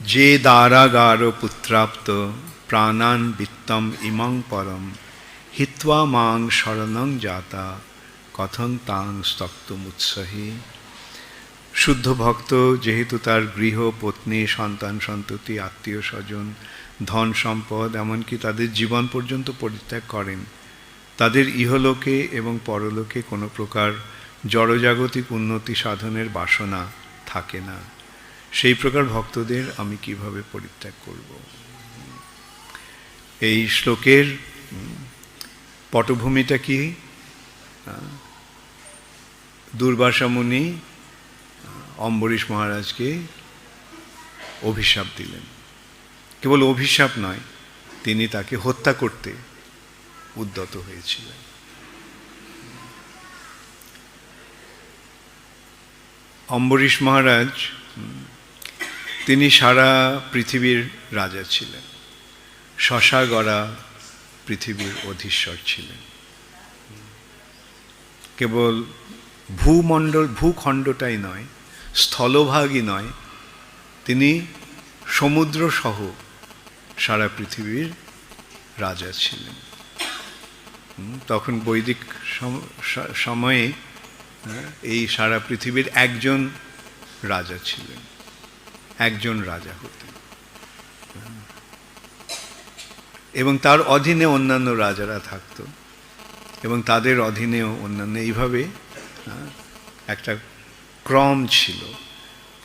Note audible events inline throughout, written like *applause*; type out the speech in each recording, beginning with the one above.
যে দারাগার পুত্রাপ্ত প্রাণান বিত্তম ইমং পরম, হিত্বা মাং শরণং জাতা, কথং তাং স্তক্তমুৎসহী শুদ্ধ ভক্ত, যেহেতু তার গৃহ, পত্নী, সন্তান, সন্ততি, আত্মীয় স্বজন, ধন সম্পদ, এমনকি তাদের জীবন পর্যন্ত পরিত্যাগ করেন, তাদের ইহলোকে এবং পরলোকে কোনো প্রকার জড়জাগতিক উন্নতি সাধনের বাসনা থাকে না। সেই প্রকার ভক্তদের আমি কীভাবে পরিত্যাগ করব? এই শ্লোকের পটভূমিটা কি? আহ, দুর্বাসা মুনি অম্বরীশ মহারাজকে অভিশাপ দিলেন। কেবল অভিশাপ নয় তিনি তাকে হত্যা করতে উদ্যত হয়েছিলেন। অম্বরীশ মহারাজ তিনি সারা পৃথিবীর রাজা ছিলেন। শশা গড়া পৃথিবীর অধীশ্বর ছিলেন। কেবল ভূমণ্ডল ভূখণ্ডটাই নয় স্থলভাগই নয় তিনি সমুদ্র সহ সারা পৃথিবীর রাজা ছিলেন। তখন বৈদিক সময়ে হ্যাঁ, এই সারা পৃথিবীর একজন রাজা ছিলেন। একজন রাজা। হতেন এবং তার অধীনে অন্যান্য রাজারা থাকতো। এবং তাদের অধীনেও অন্যান্য, এইভাবে একটা ক্রম ছিল।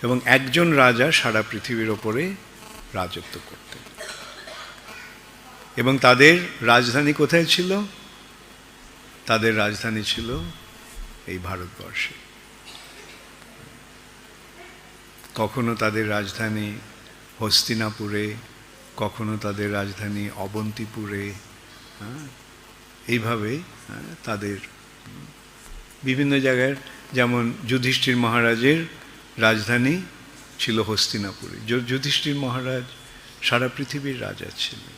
এবং একজন রাজা সারা পৃথিবীর ওপরে রাজত্ব করতেন এবং তাদের রাজধানী কোথায় ছিল? তাদের রাজধানী ছিল এই ভারতবর্ষে। কখনো তাদের রাজধানী হস্তিনাপুরে কখনো তাদের রাজধানী অবন্তিপুরে হ্যাঁ, এইভাবে হ্যাঁ, তাদের বিভিন্ন জায়গায় যেমন যুধিষ্ঠির মহারাজের রাজধানী ছিল হস্তিনাপুরে। যুধিষ্ঠির মহারাজ সারা পৃথিবীর রাজা ছিলেন।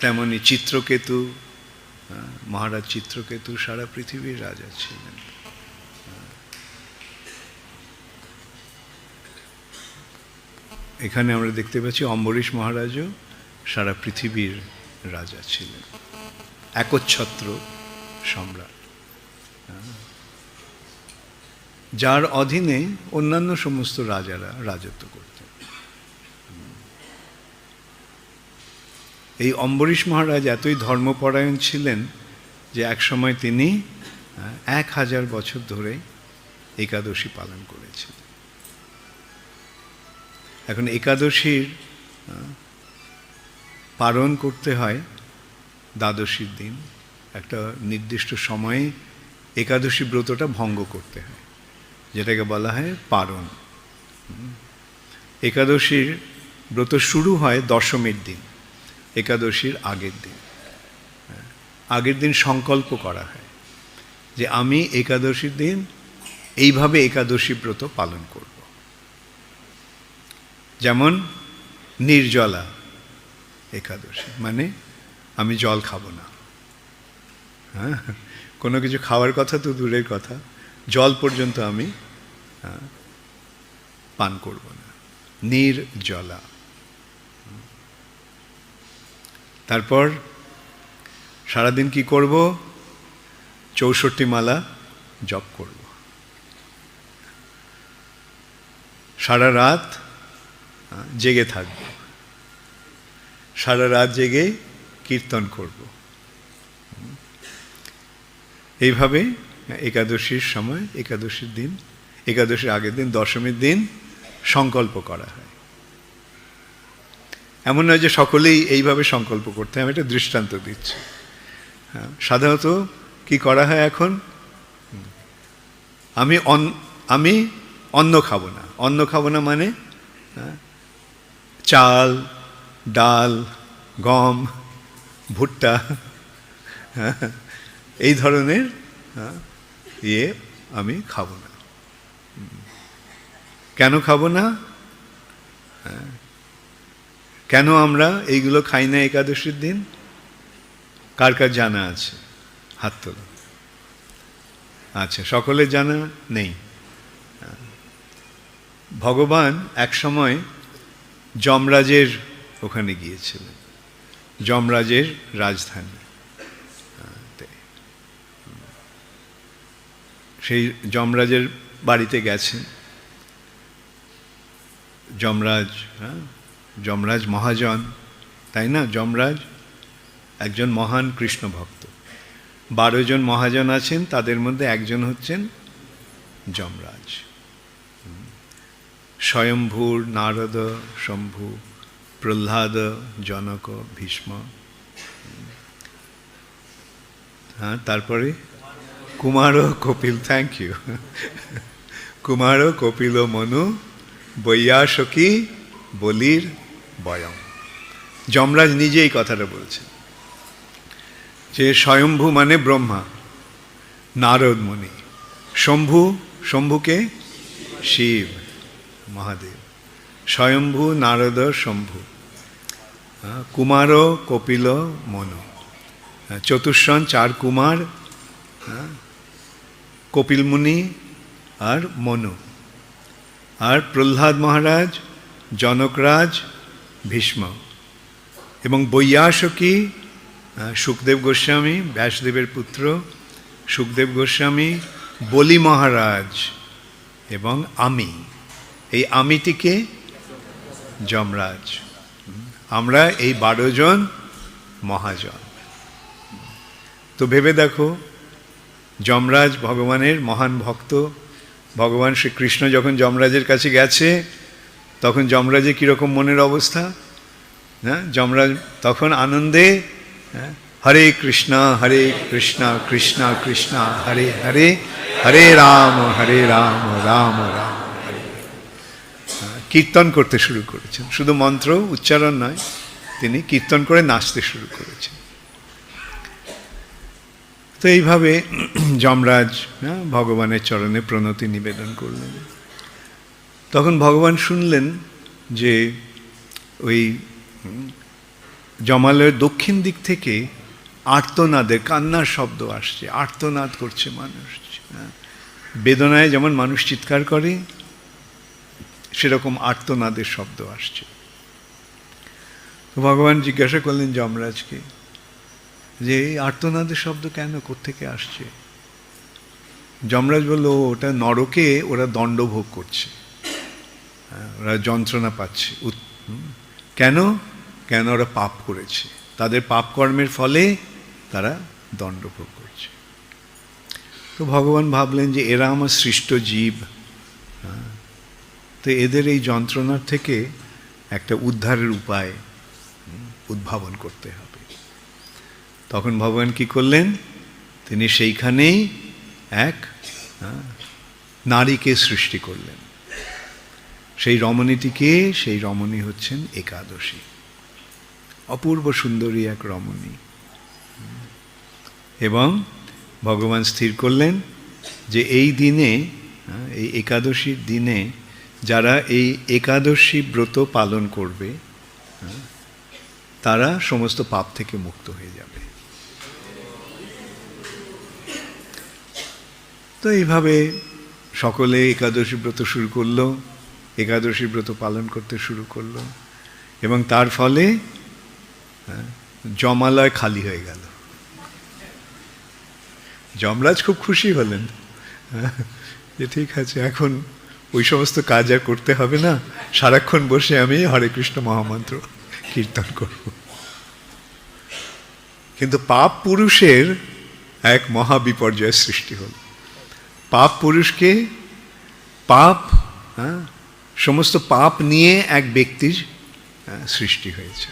তেমনি চিত্রকেতু হ্যাঁ, মহারাজ চিত্রকেতু সারা পৃথিবীর রাজা ছিলেন। এখানে আমরা দেখতে পাচ্ছি অম্বরীশ মহারাজও সারা পৃথিবীর রাজা ছিলেন। একচ্ছত্র সম্রাট। হ্যাঁ। যার অধীনে অন্যান্য সমস্ত রাজারা রাজত্ব করতেন। এই অম্বরীশ মহারাজ এতই ধর্মপরায়ণ ছিলেন যে একসময় তিনি আহ, এক হাজার বছর ধরে একাদশী পালন করেছিলেন। এখন একাদশীর পালন করতে হয় দ্বাদশীর দিন। একটা নির্দিষ্ট সময়ে একাদশী ব্রতটা ভঙ্গ করতে হয়, যেটাকে বলা হয় পারণ। একাদশীর ব্রত শুরু হয় দশমীর দিন, একাদশীর আগের দিন। আগের দিন সংকল্প করা হয় যে আমি একাদশীর দিন এইভাবে একাদশী ব্রত পালন করব। যেমন নির্জলা একাদশী মানে আমি জল খাব না। হ্যাঁ? কোনো কিছু খাওয়ার কথা তো দূরের কথা। জল পর্যন্ত আমি হ্যাঁ, পান করব না। নির্জলা। তারপর সারাদিন কি করব? চৌষট্টি মালা জপ করব। সারা রাত জেগে থাকব সারা রাত জেগে কীর্তন করব। এইভাবে একাদশীর সময় একাদশীর দিন একাদশীর আগের দিন দশমীর দিন সংকল্প করা হয়। এমন নয় যে সকলেই এইভাবে সংকল্প করতে আমি একটা দৃষ্টান্ত দিচ্ছি। হ্যাঁ, সাধারণত কি করা হয় এখন? আমি আমি অন্ন খাব না। অন্ন খাব না মানে হ্যাঁ, চাল ডাল গম ভুট্টা হ্যাঁ, এই ধরনের হ্যাঁ, ইয়ে আমি খাব না। কেন খাব না? হ্যাঁ, কেন আমরা এইগুলো খাই না একাদশীর দিন? কার কার জানা আছে? হাত তোলো। আচ্ছা সকলের জানা নেই। ভগবান এক সময় যমরাজের ওখানে গিয়েছিলেন। যমরাজের রাজধানী। সেই যমরাজের বাড়িতে গেছেন। যমরাজ হ্যাঁ? যমরাজ মহাজন, তাই না? যমরাজ একজন মহান কৃষ্ণ ভক্ত। বারো জন মহাজন আছেন, তাদের মধ্যে একজন হচ্ছেন যমরাজ। স্বয়ম্ভূর নারদ শম্ভু, প্রহ্লাদ জনক ভীষ্ম। হ্যাঁ তারপরে? কুমার কপিল থ্যাংক ইউ কুমার কপিল মনু, বৈয়াসকী বলির বয়ম। যমরাজ নিজে এই কথাটা বলছেন, যে স্বয়ম্ভু মানে ব্রহ্মা, নারদ মুনি শম্ভু, শম্ভুকে শিব। মহাদেব। স্বয়ম্ভু নারদ শম্ভু। কুমার কপিল মনু। চতুর্শন চার কুমার হ্যাঁ, কপিল মুনি আর মনু। আর প্রহ্লাদ মহারাজ জনকরাজ ভীষ্ম। এবং বৈয়াসকী সুখদেব গোস্বামী ব্যাসদেবের পুত্র সুখদেব গোস্বামী বলি মহারাজ এবং আমি। এই আমিটিকে যমরাজ। আমরা এই বারো জন মহাজন। তো ভেবে দেখো যমরাজ ভগবানের মহান ভক্ত। ভগবান শ্রীকৃষ্ণ যখন যমরাজের কাছে গেছে তখন যমরাজের কীরকম মনের অবস্থা? হ্যাঁ যমরাজ তখন আনন্দে হ্যাঁ, হরে কৃষ্ণ হরে কৃষ্ণ কৃষ্ণ কৃষ্ণ হরে হরে হরে রাম হরে রাম রাম রাম। কীর্তন করতে শুরু করেছেন। শুধু মন্ত্র উচ্চারণ নয় তিনি কীর্তন করে নাচতে শুরু করেছেন। তো এইভাবে যমরাজ হ্যাঁ, ভগবানের চরণে প্রণতি নিবেদন করলেন। তখন ভগবান শুনলেন যে ওই জমালয়ের দক্ষিণ দিক থেকে আর্তনাদের কান্নার শব্দ আসছে আর্তনাদ করছে মানুষ হ্যাঁ। বেদনায় যেমন মানুষ চিৎকার করে সেরকম আর্তনাদের শব্দ আসছে। তো ভগবান জিজ্ঞাসা করলেন যমরাজকে যে এই আর্তনাদের শব্দ কেন কোত্থেকে আসছে? যমরাজ বলল ওটা নরকে ওরা দণ্ডভোগ করছে। হ্যাঁ, ওরা যন্ত্রণা পাচ্ছে। কেন? কেন ওরা পাপ করেছে? তাদের পাপ কর্মের ফলে তারা দণ্ডভোগ করছে। তো ভগবান ভাবলেন যে এরা আমার সৃষ্ট জীব। তো এদের এই যন্ত্রণার থেকে একটা উদ্ধারের উপায় উদ্ভাবন করতে হবে। তখন ভগবান কি করলেন? তিনি সেইখানেই এক নারীকে সৃষ্টি করলেন। সেই রমণীটিকে, সেই রমণী হচ্ছেন একাদশী। অপূর্ব সুন্দরী এক রমণী। এবং ভগবান স্থির করলেন যে এই দিনে এই একাদশীর দিনে যারা এই একাদশী ব্রত পালন করবে হ্যাঁ, তারা সমস্ত পাপ থেকে মুক্ত হয়ে যাবে। তো এইভাবে সকলে একাদশী ব্রত শুরু করল একাদশী ব্রত পালন করতে শুরু করল এবং তার ফলে হ্যাঁ, জমালয় খালি হয়ে গেল। যমরাজ খুব খুশি হলেন হ্যাঁ, যে ঠিক আছে এখন ওই সমস্ত কাজ আর করতে হবে না। সারাক্ষণ বসে আমি হরে কৃষ্ণ মহামন্ত্র কীর্তন করব। কিন্তু পাপ পুরুষের এক মহা বিপর্যয়ের সৃষ্টি হল। পাপ পুরুষকে পাপ হ্যাঁ, সমস্ত পাপ নিয়ে এক ব্যক্তির হ্যাঁ, সৃষ্টি হয়েছে।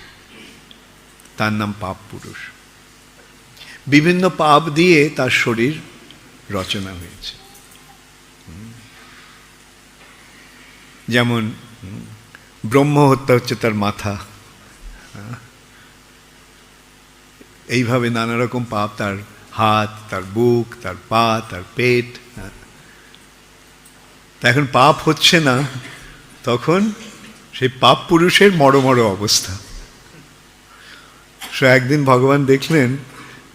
তার নাম পাপ পুরুষ। বিভিন্ন পাপ দিয়ে তার শরীর রচনা হয়েছে। যেমন, ব্রহ্ম হত্যা হচ্ছে তার মাথা হ্যাঁ। এইভাবে নানা রকম পাপ, তার হাত, তার বুক, তার পা, তার পেট হ্যাঁ। তা এখন পাপ হচ্ছে না, তখন সেই পাপ পুরুষের মরো মরো অবস্থা সো একদিন ভগবান দেখলেন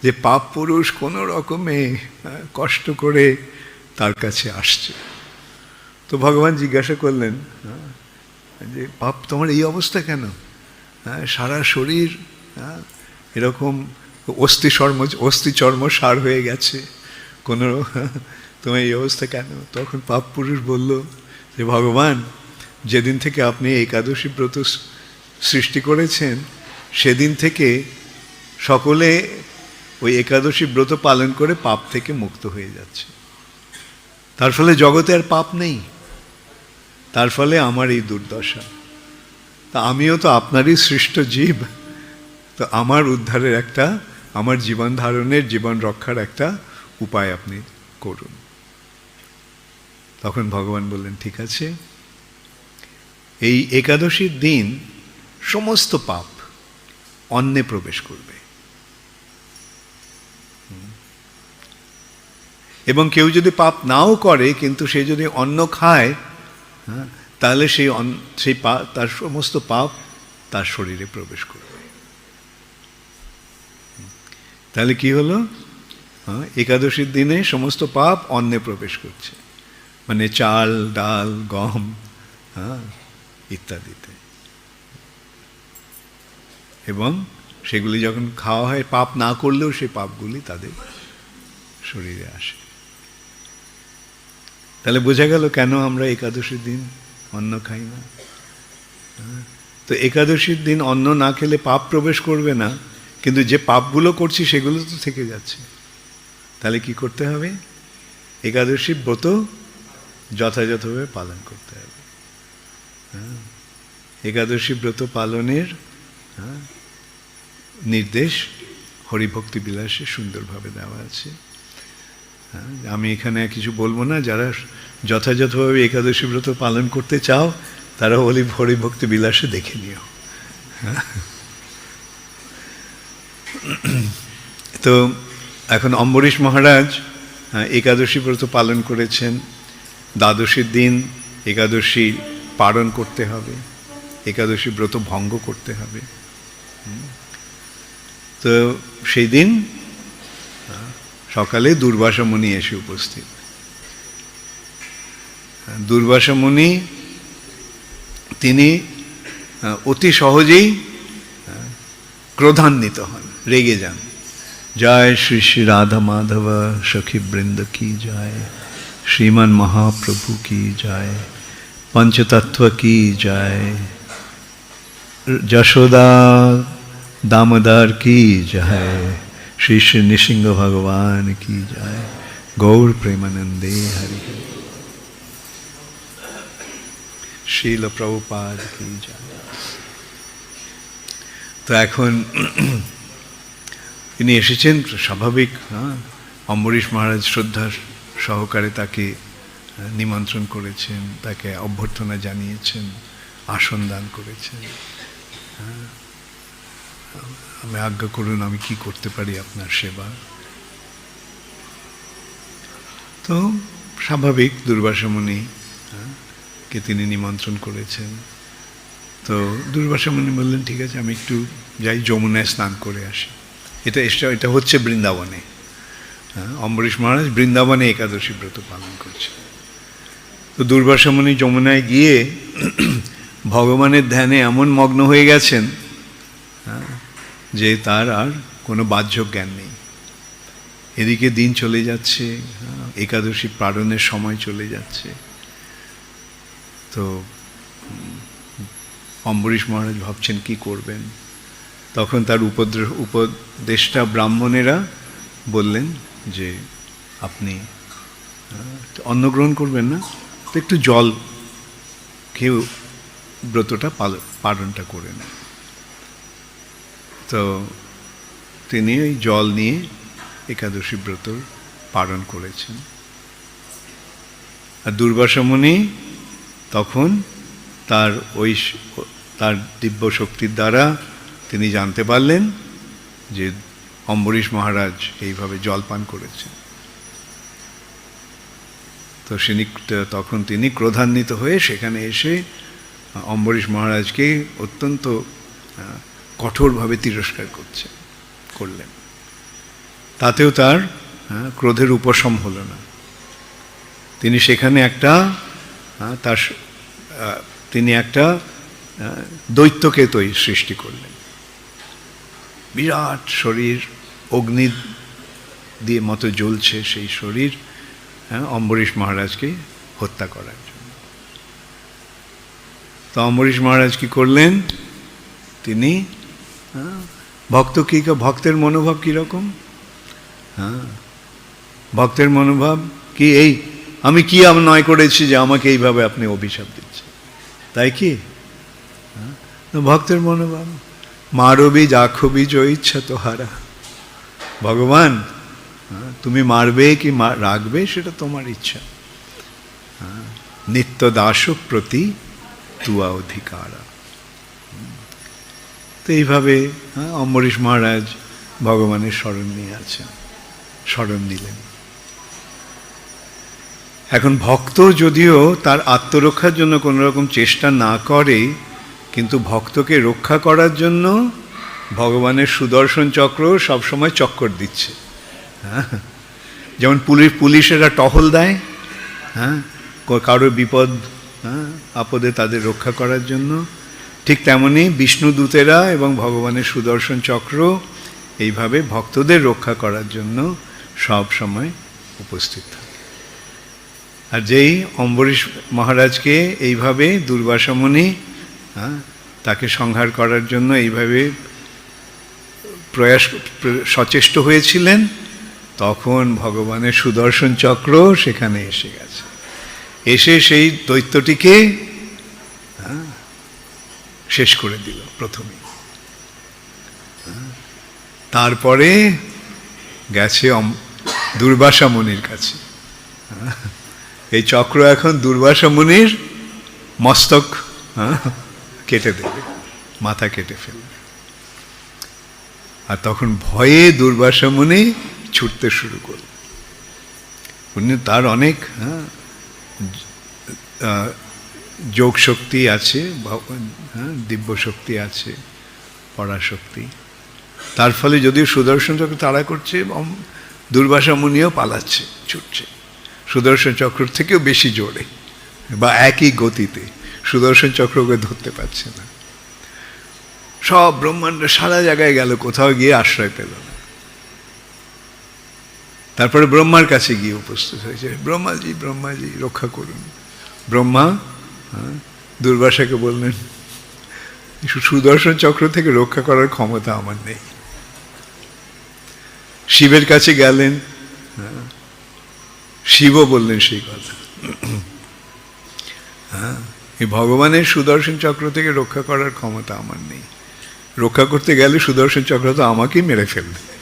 যে পাপ পুরুষ কোনো রকমে কষ্ট করে তার কাছে আসছে তো ভগবান জিজ্ঞাসা করলেন হ্যাঁ, যে পাপ তোমার এই অবস্থা কেন? হ্যাঁ সারা শরীর হ্যাঁ, এরকম অস্থি চর্ম অস্থি চর্ম সার হয়ে গেছে। কোনো তোমার এই অবস্থা কেন? তখন পাপ পুরুষ বলল যে ভগবান যেদিন থেকে আপনি একাদশী ব্রত সৃষ্টি করেছেন সেদিন থেকে সকলে ওই একাদশী ব্রত পালন করে পাপ থেকে মুক্ত হয়ে যাচ্ছে। তার ফলে জগতে আর পাপ নেই। তার ফলে আমার এই দুর্দশা। তা আমিও তো আপনারই সৃষ্ট জীব। তো আমার উদ্ধারের একটা, আমার জীবন ধারণের জীবন রক্ষার একটা উপায় আপনি করুন। তখন ভগবান বললেন, ঠিক আছে। এই একাদশীর দিন সমস্ত পাপ অন্নে প্রবেশ করবে। এবং কেউ যদি পাপ নাও করে, কিন্তু সে যদি অন্ন খায় হ্যাঁ, তাহলে সেই সেই পা তার সমস্ত পাপ তার শরীরে প্রবেশ করবে। তাহলে কি হলো? হ্যাঁ, একাদশীর দিনে সমস্ত পাপ অন্নে প্রবেশ করছে। মানে চাল ডাল গম হ্যাঁ ইত্যাদিতে। এবং সেগুলি যখন খাওয়া হয় পাপ না করলেও সেই পাপগুলি তাদের শরীরে আসে। তাহলে বোঝা গেল কেন আমরা একাদশীর দিন অন্ন খাই না? হ্যাঁ? তো একাদশীর দিন অন্ন না খেলে পাপ প্রবেশ করবে না কিন্তু যে পাপগুলো করছি সেগুলো তো থেকে যাচ্ছে। তাহলে কি করতে হবে? একাদশী ব্রত যথাযথভাবে পালন করতে হবে। হ্যাঁ? একাদশী ব্রত পালনের হ্যাঁ, নির্দেশ হরিভক্তি বিলাসে সুন্দরভাবে দেওয়া আছে। আমি এখানে কিছু বলব না। যারা যথাযথভাবে একাদশী ব্রত পালন করতে চাও তারা হলি হরিভক্তি বিলাসে দেখে নিও। হ্যাঁ। তো এখন অম্বরীশ মহারাজ হ্যাঁ, একাদশী ব্রত পালন করেছেন। দ্বাদশীর দিন একাদশী পালন করতে হবে। একাদশী ব্রত ভঙ্গ করতে হবে। তো সেই দিন সকালে দুর্বাসামণি এসে উপস্থিত। দুর্বাসামণি তিনি অতি সহজেই ক্রোধান্বিত হন, রেগে যান। জয় শ্রী শ্রী রাধা মাধব সখীবৃন্দ কি জয়? শ্রীমান মহাপ্রভু কি জয়? পঞ্চতত্ত্ব কি জয়? যশোদা, দামদার কি জয়? শ্রী শ্রী নৃসিংহ ভগবান কি জয় গৌর প্রেমানন্দে হরি শিল প্রভুপাদ কি জয় তো এখন তিনি এসেছেন, স্বাভাবিক হ্যাঁ? অম্বরীশ মহারাজ শ্রদ্ধা সহকারে তাকে নিমন্ত্রণ করেছেন, তাকে অভ্যর্থনা জানিয়েছেন, আসন দান করেছেন হ্যাঁ। আমি আজ্ঞা করুন আমি কি করতে পারি আপনার সেবা? তো স্বাভাবিক দুর্বাসমণি হ্যাঁ, কে তিনি নিমন্ত্রণ করেছেন। তো দুর্বাসমণি বললেন ঠিক আছে আমি একটু যাই যমুনায় স্নান করে আসি। এটা এসটা এটা হচ্ছে বৃন্দাবনে। হ্যাঁ, অম্বরীশ মহারাজ বৃন্দাবনে একাদশী ব্রত পালন করছে তো দুর্বাসমণি যমুনায় গিয়ে *clears throat* ভগবানের ধ্যানে এমন মগ্ন হয়ে গেছেন যে তার আর কোনো বাহ্য জ্ঞান নেই। এদিকে দিন চলে যাচ্ছে একাদশী পালনের সময় চলে যাচ্ছে। তো অম্বরীশ মহারাজ ভাবছেন কি করবেন? তখন তার উপদ্র উপদেষ্টা ব্রাহ্মণেরা বললেন যে আপনি আহ, অন্ন গ্রহণ করবেন না তো একটু জল খেয়ে ব্রতটা পালন পালনটা করে নেন। তো তিনি ওই জল নিয়ে একাদশী ব্রত পালন করেছেন। আর দুর্বাসমণি তখন তার ওই তার দিব্য শক্তির দ্বারা তিনি জানতে পারলেন যে অম্বরীশ মহারাজ এইভাবে জল পান করেছেন। তো তিনি তখন তিনি ক্রোধান্বিত হয়ে সেখানে এসে অম্বরীশ মহারাজকে অত্যন্ত কঠোরভাবে তিরস্কার করছে করলেন। তাতেও তার আহ, ক্রোধের উপশম হলো না। তিনি সেখানে একটা হ্যাঁ, তার তিনি একটা আহ, দৈত্যকে তৈ সৃষ্টি করলেন। বিরাট শরীর অগ্নি দিয়ে মতো জ্বলছে সেই শরীর হ্যাঁ, অম্বরীশ মহারাজকে হত্যা করার জন্য। তো অম্বরীশ মহারাজ কি করলেন? তিনি হ্যাঁ, ভক্ত কি ভক্তের মনোভাব কীরকম? হ্যাঁ। ভক্তের মনোভাব কি এই আমি কি নয় করেছি যে আমাকে এইভাবে আপনি অভিশাপ দিচ্ছেন? তাই কি? হ্যাঁ? তো ভক্তের মনোভাব মারবি যাখবি ইচ্ছা তোহারা। ভগবান হ্যাঁ, তুমি মারবে কি রাখবে সেটা তোমার ইচ্ছা। হ্যাঁ, নিত্য দাস প্রতি তুয়া অধিকারা। তো এইভাবে হ্যাঁ, অম্বরীশ মহারাজ ভগবানের স্মরণ নিয়ে আছেন স্মরণ নিলেন এখন ভক্ত যদিও তার আত্মরক্ষার জন্য কোনো রকম চেষ্টা না করে কিন্তু ভক্তকে রক্ষা করার জন্য ভগবানের সুদর্শন চক্র সবসময় চক্কর দিচ্ছে। হ্যাঁ যেমন পুলিশ পুলিশেরা টহল দেয় হ্যাঁ কারোর বিপদ হ্যাঁ আপদে তাদের রক্ষা করার জন্য ঠিক তেমনি বিষ্ণুদূতেরা এবং ভগবানের সুদর্শন চক্র এইভাবে ভক্তদের রক্ষা করার জন্য সব সময় উপস্থিত থাকে। আর যেই অম্বরীশ মহারাজকে এইভাবে দুর্বাসমণি হ্যাঁ তাকে সংহার করার জন্য এইভাবে প্রয়াস, সচেষ্ট হয়েছিলেন, তখন ভগবানের সুদর্শন চক্র সেখানে এসে গেছে। এসে সেই দৈত্যটিকে শেষ করে দিল প্রথমে তারপরে গেছে দুর্বাসা মুনির কাছে। এই চক্র এখন দুর্বাসা মুনির মস্তক হ্যাঁ, কেটে দেবে মাথা কেটে ফেলবে। আর তখন ভয়ে দুর্বাসা মুনি ছুটতে শুরু করল। উনি তার অনেক হ্যাঁ, যোগ শক্তি আছে হ্যাঁ, দিব্য শক্তি আছে পরাশক্তি। তার ফলে যদিও সুদর্শন চক্র তাড়া করছে এবং দুর্বাসা মুনিও পালাচ্ছে ছুটছে। সুদর্শন চক্র থেকেও বেশি জোরে বা একই গতিতে। সুদর্শন চক্রকে ধরতে পারছে না। সব ব্রহ্মাণ্ড সারা জায়গায় গেল কোথাও গিয়ে আশ্রয় পেল না। তারপরে ব্রহ্মার কাছে গিয়ে উপস্থিত হয়েছে। ব্রহ্মাজি ব্রহ্মাজি রক্ষা করুন। ব্রহ্মা দুর্বাসাকে বললেন সুদর্শন চক্র থেকে রক্ষা করার ক্ষমতা আমার নেই। শিবের কাছে গেলেন। শিবও বললেন সেই কথা। হ্যাঁ এই ভগবানের সুদর্শন চক্র থেকে রক্ষা করার ক্ষমতা আমার নেই। রক্ষা করতে গেলে সুদর্শন চক্র তো আমাকেই মেরে ফেলবে।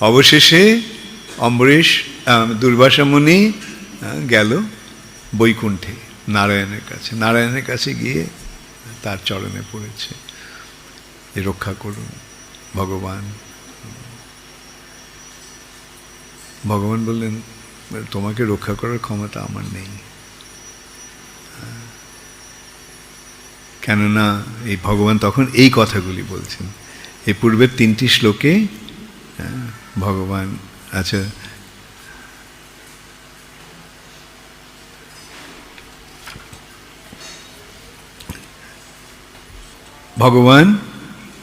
অবশেষে অম্বরীশ আহ, দুর্বাসা গেল। বৈকুণ্ঠে নারায়ণের কাছে। নারায়ণের কাছে গিয়ে তার চরণে পড়েছে। যে রক্ষা করুন ভগবান। ভগবান বললেন তোমাকে রক্ষা করার ক্ষমতা আমার নেই। কেননা এই ভগবান তখন এই কথাগুলি বলছেন। এই পূর্বের তিনটি শ্লোকে হ্যাঁ, ভগবান আচ্ছা ভগবান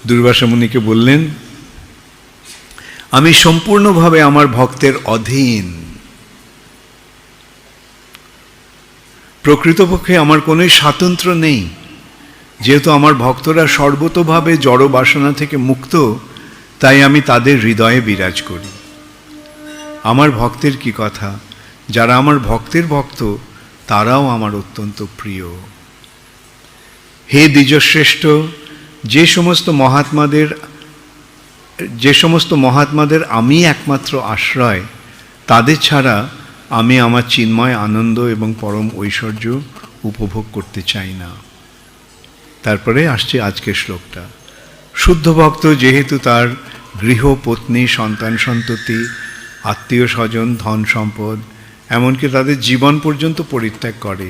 দুর্বাসা মুনিকে বললেন, আমি সম্পূর্ণভাবে আমার ভক্তের অধীন। প্রকৃতপক্ষে আমার কোনো স্বাতন্ত্র্য নেই। যেহেতু আমার ভক্তরা সর্বতোভাবে জড় বাসনা থেকে মুক্ত, তাই আমি তাদের হৃদয়ে বিরাজ করি। আমার ভক্তের কি কথা? যারা আমার ভক্তের ভক্ত, তারাও আমার অত্যন্ত প্রিয়। হে দ্বিজশ্রেষ্ঠ যে সমস্ত মহাত্মাদের, যে সমস্ত মহাত্মাদের আমি একমাত্র আশ্রয়, তাদের ছাড়া আমি আমার চিন্ময় আনন্দ এবং পরম ঐশ্বর্য উপভোগ করতে চাই না। তারপরে আসছে আজকের শ্লোকটা। শুদ্ধ ভক্ত যেহেতু তার গৃহ, পত্নী, সন্তান, সন্ততি, আত্মীয় স্বজন, ধন সম্পদ, এমনকি তাদের জীবন পর্যন্ত পরিত্যাগ করে,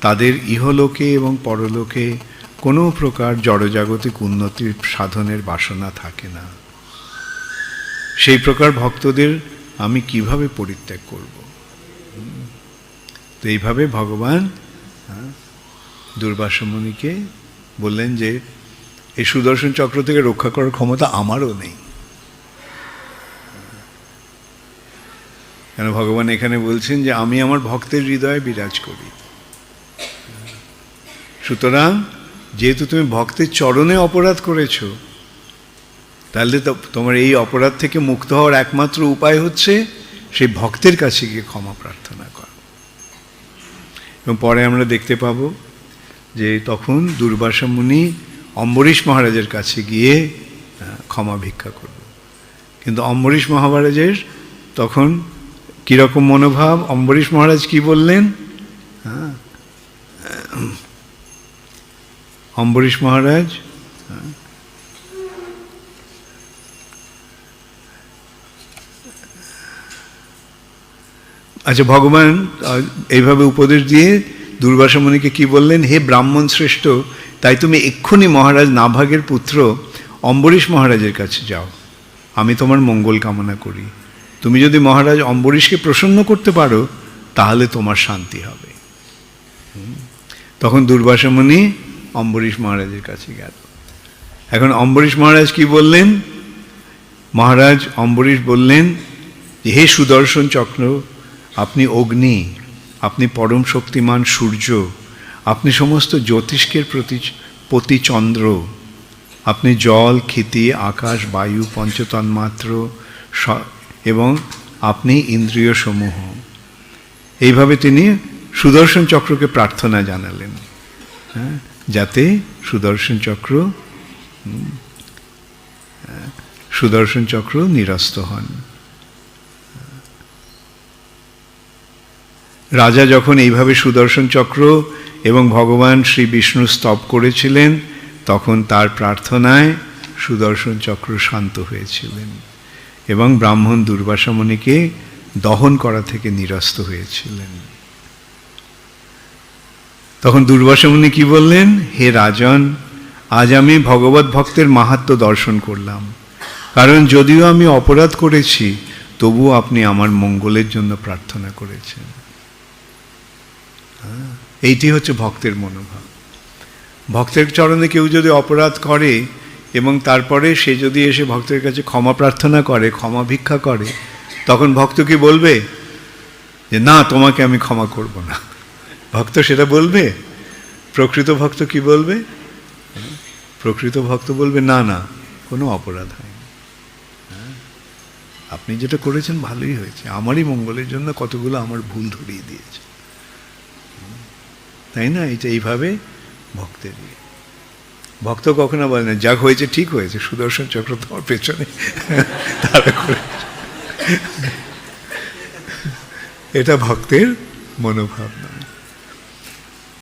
তাদের ইহলোকে এবং পরলোকে কোনো প্রকার জড়জাগতিক উন্নতির সাধনের বাসনা থাকে না। সেই প্রকার ভক্তদের আমি কীভাবে পরিত্যাগ করব? তো এইভাবে ভগবান হ্যাঁ, দুর্বাসা মুনিকে বললেন যে এই সুদর্শন চক্র থেকে রক্ষা করার ক্ষমতা আমারও নেই। কেন ভগবান এখানে বলছেন যে আমি আমার ভক্তের হৃদয়ে বিরাজ করি। সুতরাং যেহেতু তুমি ভক্তের চরণে অপরাধ করেছ, তাহলে তো তোমার এই অপরাধ থেকে মুক্ত হওয়ার একমাত্র উপায় হচ্ছে সেই ভক্তের কাছে গিয়ে ক্ষমা প্রার্থনা করা। এবং পরে আমরা দেখতে পাবো যে তখন দুর্বাসা মুনি অম্বরীশ মহারাজের কাছে গিয়ে ক্ষমা ভিক্ষা করল। কিন্তু অম্বরীশ মহারাজের তখন কীরকম মনোভাব? অম্বরীশ মহারাজ কি বললেন? অম্বরীশ মহারাজ আচ্ছা ভগবান এইভাবে উপদেশ দিয়ে দুর্বাসা মুনিকে কি বললেন? হে ব্রাহ্মণ শ্রেষ্ঠ, তাই তুমি এক্ষুনি মহারাজ নাভাগের পুত্র অম্বরীশ মহারাজের কাছে যাও। আমি তোমার মঙ্গল কামনা করি। তুমি যদি মহারাজ অম্বরীশকে প্রসন্ন করতে পারো, তাহলে তোমার শান্তি হবে। তখন দুর্বাসা মুনি অম্বরীশ মহারাজের কাছে গেল। এখন অম্বরীশ মহারাজ কি বললেন? মহারাজ অম্বরীশ বললেন যে, হে সুদর্শন চক্র আপনি অগ্নি আপনি পরম শক্তিমান সূর্য আপনি সমস্ত জ্যোতিষ্কের প্রতি প্রতি চন্দ্র আপনি জল ক্ষিতি আকাশ বায়ু পঞ্চতন্মাত্র এবং আপনি ইন্দ্রিয় সমূহ এইভাবে তিনি সুদর্শন চক্রকে প্রার্থনা জানালেন। হ্যাঁ? যাতে সুদর্শন চক্র সুদর্শন চক্র নিরস্ত হন। রাজা যখন এইভাবে সুদর্শন চক্র এবং ভগবান শ্রী বিষ্ণু স্তব করেছিলেন, তখন তার প্রার্থনায় সুদর্শন চক্র শান্ত হয়েছিলেন এবং ব্রাহ্মণ দুর্বাসা মুনিকে দহন করা থেকে নিরস্ত হয়েছিলেন। তখন দুর্বাসা মুনি কি বললেন? হে রাজন, আজ আমি ভগবত ভক্তের মাহাত্ম দর্শন করলাম। কারণ যদিও আমি অপরাধ করেছি, তবুও আপনি আমার মঙ্গলের জন্য প্রার্থনা করেছেন। এইটি হচ্ছে ভক্তের মনোভাব। ভক্তের চরণে কেউ যদি অপরাধ করে এবং তারপরে সে যদি এসে ভক্তের কাছে ক্ষমা প্রার্থনা করে, ক্ষমা ভিক্ষা করে, তখন ভক্ত কি বলবে? যে, না, তোমাকে আমি ক্ষমা করব না। ভক্ত সেটা বলবে? প্রকৃত ভক্ত কি বলবে? প্রকৃত ভক্ত বলবে, না না, কোনো অপরাধ হয়নি হ্যাঁ? আপনি যেটা করেছেন ভালোই হয়েছে। আমারই মঙ্গলের জন্য কতগুলো আমার ভুল ধরিয়ে দিয়েছে। তাই না? এটা এইভাবে ভক্তের ইয়ে। ভক্ত কখনো বলে না, যাক হয়েছে, ঠিক হয়েছে, সুদর্শন চক্র তোমার পেছনে। তারা করে। এটা ভক্তের মনোভাব নয়